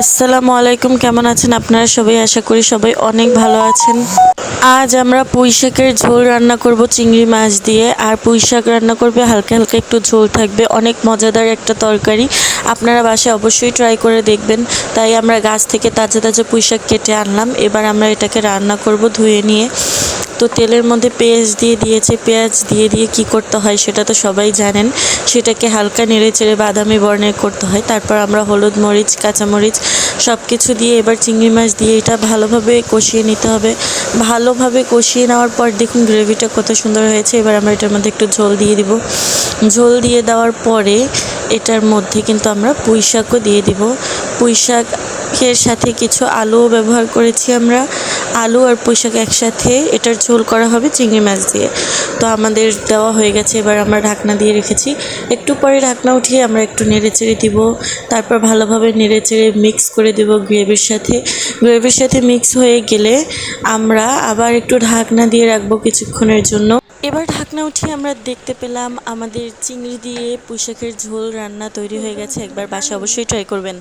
আসসালামু আলাইকুম, কেমন আছেন আপনারা সবাই? আশা করি সবাই অনেক ভালো আছেন। আজ আমরা পুঁই শাকের ঝোল রান্না করব চিংড়ি মাছ দিয়ে। আর পুঁই শাক রান্না করবে, হালকা হালকা একটু ঝোল থাকবে। অনেক মজাদার একটা তরকারি। আপনারা বাসায় অবশ্যই ট্রাই করে দেখবেন। তাই আমরা গাছ থেকে তাজা তাজা পুঁইশাক কেটে আনলাম। এবার আমরা এটাকে রান্না করব ধুয়ে নিয়ে। তো তেলের মধ্যে পেঁয়াজ দিয়ে দিয়েছে, পেঁয়াজ দিয়ে দিয়ে কি করতে হয় সেটা তো সবাই জানেন। সেটাকে হালকা নেড়ে চেড়ে বাদামি বর্ণের করতে হয়। তারপর আমরা হলুদ মরিচ, কাঁচামরিচ সব কিছু দিয়ে এবার চিংড়ি মাছ দিয়ে এটা ভালোভাবে কষিয়ে নিতে হবে। ভালোভাবে কষিয়ে নেওয়ার পর দেখুন গ্রেভিটা কত সুন্দর হয়েছে। এবার আমরা এটার মধ্যে একটু ঝোল দিয়ে দিব। ঝোল দিয়ে দেওয়ার পরে এটার মধ্যে কিন্তু আমরা পুঁই শাকও দিয়ে দিব। পুঁই শাকের সাথে কিছু আলুও ব্যবহার করেছি আমরা। আলু আর পুঁই শাক একসাথে। এটার ঝোল করা হবে চিংড়ি মাছ দিয়ে। তো আমাদের দেওয়া হয়ে গেছে, এবার আমরা ঢাকনা দিয়ে রেখেছি। একটু পরে ঢাকনা উঠিয়ে আমরা একটু নেড়ে চেড়ে দিব। তারপর ভালোভাবে নেড়ে চেড়ে মিক্স করে দেব গ্রেভির সাথে। গ্রেভির সাথে মিক্স হয়ে গেলে আমরা আবার একটু ঢাকনা দিয়ে রাখব কিছুক্ষণের জন্য। এবার ঢাকনা উঠিয়ে আমরা দেখতে পেলাম আমাদের চিংড়ি দিয়ে পুঁই শাকের ঝোল রান্না তৈরি হয়ে গেছে। একবার বাসা অবশ্যই ট্রাই করবেন।